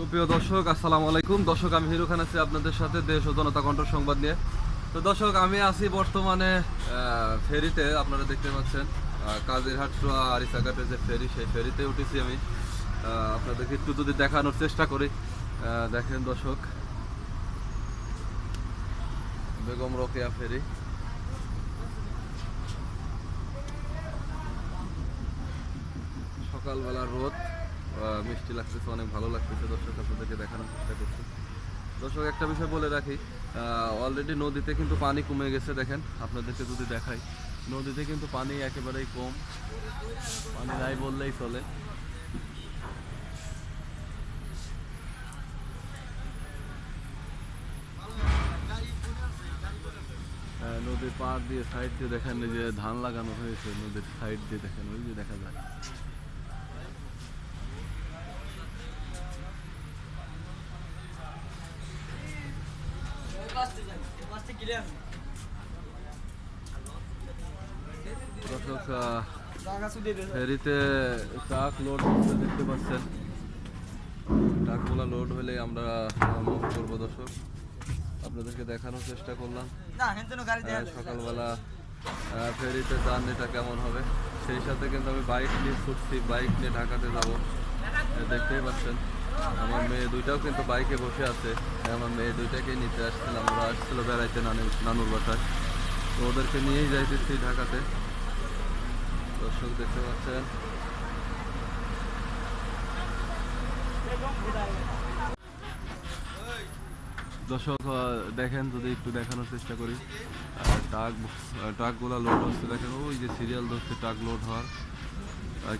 সুপ্রিয় দর্শক, আসসালামু আলাইকুম। দর্শক, আমি হিরো খান আছি আপনাদের সাথে দেশ ও জনতা কণ্ঠ সংবাদ নিয়ে। তো দর্শক, আমি আছি বর্তমানে ফেরিতে, আপনারা দেখতে পাচ্ছেন কাজিরহাট আরিসাঘাটের যে ফেরি, সেই ফেরিতে উঠেছি আমি। আপনাদেরকে একটু যদি দেখানোর চেষ্টা করি দেখেন দর্শক, বেগম রোকেয়া ফেরি। সকালবেলা রোদ। মিষ্টি লাগতেছে, অনেক ভালো লাগতেছে দর্শক আপনাদেরকে দেখানোর চেষ্টা করছি। দর্শক, একটা বিষয় বলে রাখি অলরেডি নদীতে কিন্তু পানি কমে গেছে, দেখেন, আপনাদেরকে যদি দেখাই, নদীতে কিন্তু পানি একেবারেই কম, পানি নাই বললেই চলে। নদীর পাড় দিয়ে সাইড দিয়ে দেখেন যে ধান লাগানো হয়েছে, নদীর সাইড দিয়ে দেখেন, ওই যে দেখা যায়। দর্শক ফেরিতে ট্রাক লোড হচ্ছে দেখতে পাচ্ছেন। ট্রাকগুলো লোড হলে আমরা মুভ করব দর্শক। আপনাদেরকে দেখানোর চেষ্টা করলাম। সকালবেলা ফেরিতে জার্নিটা কেমন হবে? সেই সাথে কিন্তু আমি বাইক নিয়ে ছুটছি বাইক নিয়ে ঢাকাতে যাব। দেখতেই পাচ্ছেন। আমার মেয়ে দুইটাও কিন্তু বাইকে বসে আছে। আমার মেয়ে দুইটাকে নিতে আসছিলাম ওরা আসছিল বেড়াইতে নানু নানুর বাসায়। তো ওদেরকে নিয়েই যাইতেছি ঢাকাতে। দর্শক দেখতে পাচ্ছেন। দর্শক দেখেন যদি একটু দেখানোর চেষ্টা করি। ট্রাক ট্রাকগুলো লোড হচ্ছে, দেখেন, ওই যে সিরিয়াল ধরছে, ট্রাক লোড হওয়ার।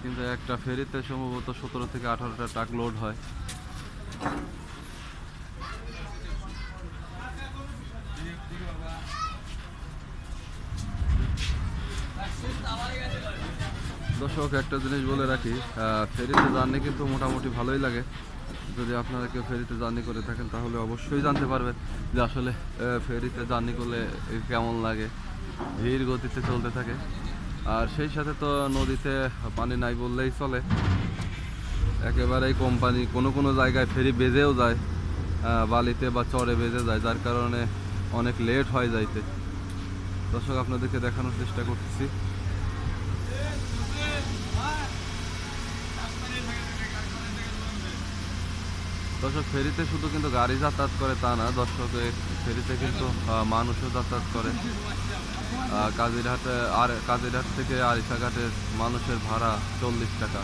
কিন্তু একটা ফেরিতে সম্ভবত সতেরো থেকে আঠারোটা ট্রাক লোড হয়। দর্শক, একটা জিনিস বলে রাখি ফেরিতে জার্নি কিন্তু মোটামুটি ভালোই লাগে। যদি আপনারা কেউ ফেরিতে জার্নি করে থাকেন, তাহলে অবশ্যই জানতে পারবেন যে আসলে ফেরিতে জার্নি করলে কেমন লাগে, ধীর গতিতে চলতে থাকে। আর সেই সাথে তো নদীতে পানি নাই বললেই চলে। একেবারেই কোম্পানি, কোনো কোনো জায়গায় ফেরি বেজেও যায় বালিতে বা চরে বেজে যায়, যার কারণে অনেক লেট হয় যাইতে। দর্শক, আপনাদেরকে দেখানোর চেষ্টা করতেছি। দর্শক, ফেরিতে শুধু কিন্তু গাড়ি যাতায়াত করে তা না, দর্শক ফেরিতে কিন্তু মানুষও যাতায়াত করে। কাজিরহাটে, আর, কাজিরহাট থেকে আরিসাঘাটের মানুষের ভাড়া চল্লিশ টাকা।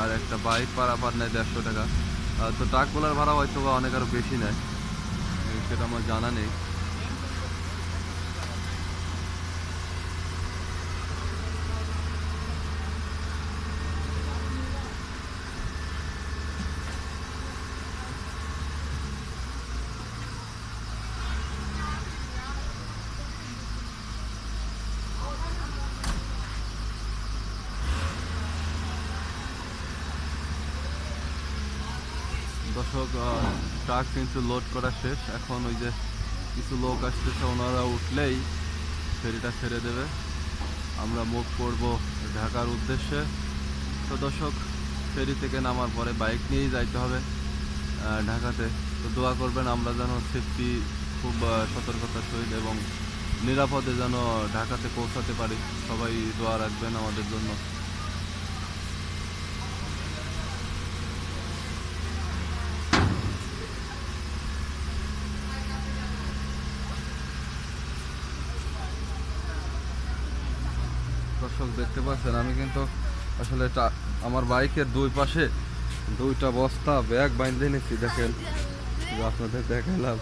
আর একটা বাইক পারাপার নেয় দেড়শো টাকা। তো ট্রাকগুলোর ভাড়া হয়তো বা অনেক আরও বেশি নেয়। সেটা আমার জানা নেই। দর্শক ট্রাক কিন্তু লোড করা শেষ। এখন ওই যে কিছু লোক আসতেছে, ওনারা উঠলেই ফেরিটা ছেড়ে দেবে। আমরা মুখ করব ঢাকার উদ্দেশ্যে। তো দর্শক, ফেরি থেকে নামার পরে বাইক নিয়েই যাইতে হবে ঢাকাতে। তো দোয়া করবেন, আমরা যেন সেফটি খুব সতর্কতার সহিত এবং নিরাপদে যেন ঢাকাতে পৌঁছাতে পারি। সবাই দোয়া রাখবেন আমাদের জন্য। দর্শক দেখতে পাচ্ছেন, আমি কিন্তু আসলে আমার বাইকের দুই পাশে দুইটা বস্তা, ব্যাগ বাইন্ধে নিচ্ছি দেখেন। আপনাদের দেখালাম।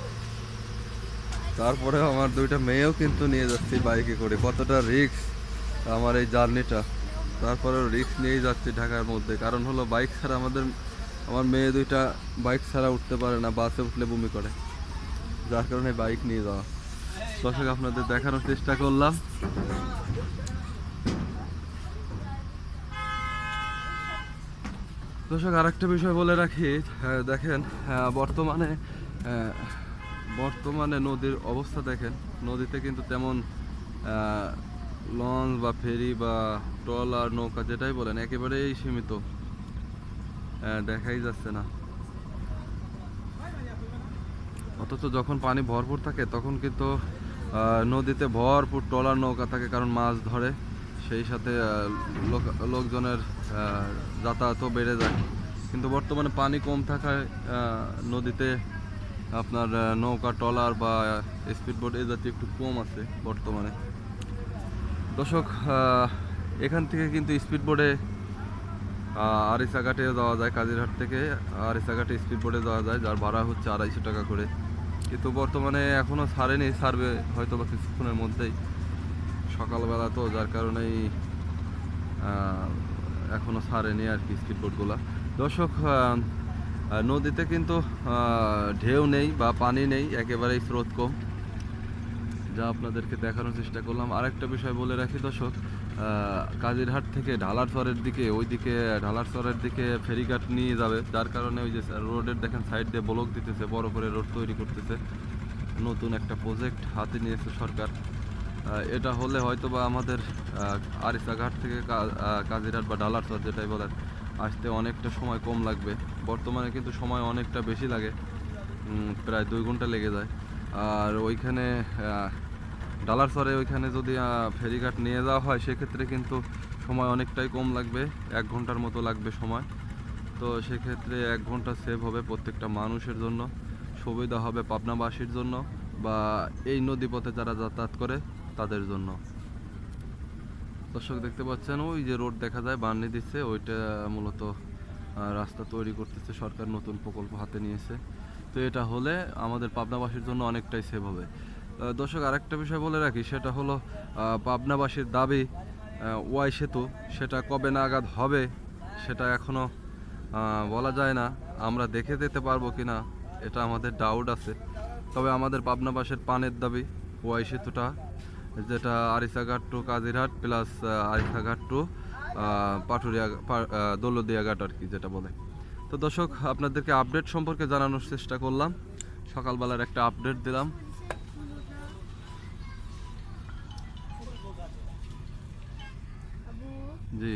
তারপরে আমার দুইটা মেয়েও কিন্তু নিয়ে যাচ্ছি বাইকে করে। কতটা রিস্ক আমার এই জার্নিটা। তারপরেও রিস্ক নিয়েই যাচ্ছি ঢাকার মধ্যে। কারণ হলো বাইক ছাড়া আমাদের, আমার মেয়ে দুইটা বাইক ছাড়া উঠতে পারে না, বাসে উঠলে বমি করে। যার কারণে বাইক নিয়ে যাওয়া। দর্শক, আপনাদের দেখানোর চেষ্টা করলাম। দর্শক, আরেকটা বিষয় বলে রাখি দেখেন বর্তমানে বর্তমানে নদীর অবস্থা দেখেন, নদীতে কিন্তু তেমন লঞ্চ বা ফেরি বা ট্রলার, নৌকা যেটাই বলেন, একেবারেই সীমিত দেখাই যাচ্ছে না। অথচ যখন পানি ভরপুর থাকে, তখন কিন্তু নদীতে ভরপুর ট্রলার নৌকা থাকে, কারণ মাছ ধরে। সেই সাথে লোক- লোকজনের যাতায়াতও বেড়ে যায়। কিন্তু বর্তমানে পানি কম থাকায় নদীতে আপনার নৌকা, ট্রলার বা স্পিড বোট এই জাতীয় একটু কম আছে বর্তমানে। দর্শক এখান থেকে কিন্তু স্পিড বোর্ডে আরিসাঘাটে যাওয়া যায়, কাজিরহাট থেকে আরিসাঘাটে স্পিড বোর্ডে যাওয়া যায়, যার ভাড়া হচ্ছে আড়াইশো টাকা করে। কিন্তু বর্তমানে এখনও ছাড়েনি, ছাড়বে হয়তো বা কিছুক্ষণের মধ্যেই। সকালবেলা তো, যার কারণেই এখনও ছাড়েনি আর কি স্পিড বোটগুলো দর্শক নদীতে কিন্তু ঢেউ নেই বা পানি নেই, একেবারেই স্রোত কম। যা আপনাদেরকে দেখানোর চেষ্টা করলাম। আরেকটা বিষয় বলে রাখি দর্শক কাজিরহাট থেকে ঢালারচরের দিকে, ওইদিকে ঢালারচরের দিকে ফেরিঘাট নিয়ে যাবে। যার কারণে ওই যে রোডের দেখেন সাইড দিয়ে ব্লক দিতেছে, বড় করে রোড তৈরি করতেছে। নতুন একটা প্রজেক্ট হাতে নিয়েছে সরকার। এটা হলে হয়তো বা আমাদের আরিসাঘাট থেকে কা- আহ, কাজিরহাট বা ডালারচর যেটাই বলেন আসতে অনেকটা সময় কম লাগবে। বর্তমানে কিন্তু সময় অনেকটা বেশি লাগে প্রায় দুই ঘণ্টা লেগে যায়। আর ওইখানে ডালারচরে ওইখানে যদি ফেরিঘাট নিয়ে যাওয়া হয় সেক্ষেত্রে কিন্তু সময় অনেকটাই কম লাগবে এক ঘণ্টার মতো লাগবে সময়। তো সেক্ষেত্রে এক ঘণ্টা সেভ হবে প্রত্যেকটা মানুষের জন্য সুবিধা হবে পাবনাবাসীর জন্য বা এই নদীপথে যারা যাতায়াত করে তাদের জন্য। দর্শক দেখতে পাচ্ছেন ওই যে রোড দেখা যায় বান্নি দিচ্ছে ওইটা মূলত রাস্তা তৈরি করতেছে সরকার নতুন প্রকল্প হাতে নিয়েছে। তো এটা হলে আমাদের পাবনাবাসীর জন্য অনেকটাই সেভ হবে। দর্শক আরেকটা বিষয় বলে রাখি সেটা হলো পাবনাবাসীর দাবি ওয়াই সেতু সেটা কবে নাগাদ হবে সেটা এখনও আহ, বলা যায় না। আমরা দেখে দিতে পারব কিনা এটা আমাদের ডাউট আছে। তবে আমাদের পাবনাবাসের পানের দাবি ওয়াই সেতুটা যেটা Arichaghat to Kazirhat plus Arichaghat to Paturia Daulatdiaghat আর কি যেটা বলে। তো দর্শক আপনাদেরকে আপডেট সম্পর্কে জানানোর চেষ্টা করলাম। সকালবেলার একটা আপডেট দিলাম। জি?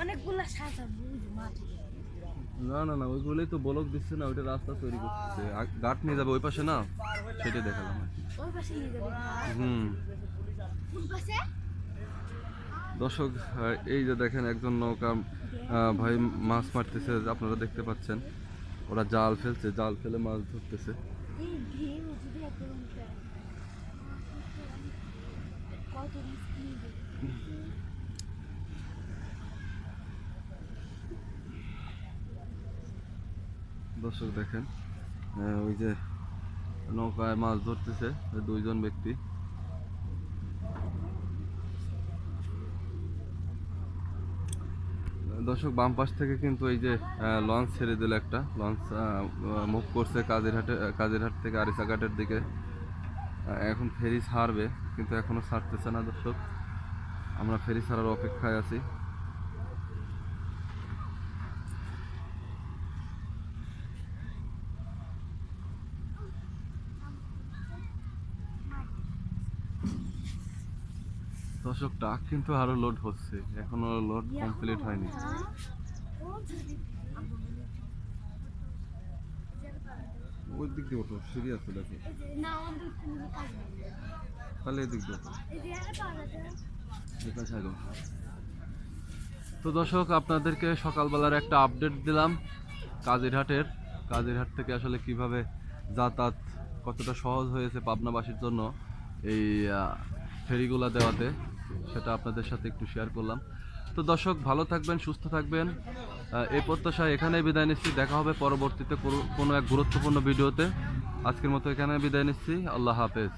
অনেকগুলা সাজা মাটি। না না না ওইগুলোই তো বলক দিচ্ছে না ওইটা রাস্তা তৈরি করতেছে। গাট নিয়ে যাবে ওই পাশে না? সেটা দেখালাম। ওই পাশে নিয়ে যাবে। হুম। পাশে? দর্শক এই যে দেখেন একজন নৌকা ভাই মাছ মারতেছে আপনারা দেখতে পাচ্ছেন। ওরা জাল ফেলছে জাল ফেলে মাছ ধরতেছে। কত দর্শক দেখেন ওই যে নৌকায় মাছ ধরতেছে দুইজন ব্যক্তি। দর্শক, বাম পাশ থেকে কিন্তু এই যে লঞ্চ ছেড়ে দিল একটা। লঞ্চ মুভ করছে কাজিরহাটে কাজিরহাট থেকে আরিসাঘাটের দিকে। এখন ফেরি ছাড়বে, কিন্তু এখনও ছাড়তেছে না দর্শক। আমরা ফেরি ছাড়ার অপেক্ষায় আছি। দর্শক ট্রাক কিন্তু আরও লোড হচ্ছে। এখনও লোড কমপ্লিট হয়নি। দিয়ে। তো দর্শক, আপনাদেরকে সকালবেলার একটা আপডেট দিলাম কাজিরহাটের। কাজিরহাট থেকে আসলে কীভাবে যাতায়াত কতটা সহজ হয়েছে পাবনাবাসীর জন্য, এই ফেরিগুলা দেওয়াতে, সেটা আপনাদের সাথে একটু শেয়ার করলাম। তো দর্শক, ভালো থাকবেন, সুস্থ থাকবেন। এই প্রত্যাশায় এখানেই বিদায় নিচ্ছি। দেখা হবে পরবর্তীতে কোনো এক গুরুত্বপূর্ণ ভিডিওতে। আজকের মতো এখানে বিদায় নিচ্ছি। আল্লাহ হাফেজ।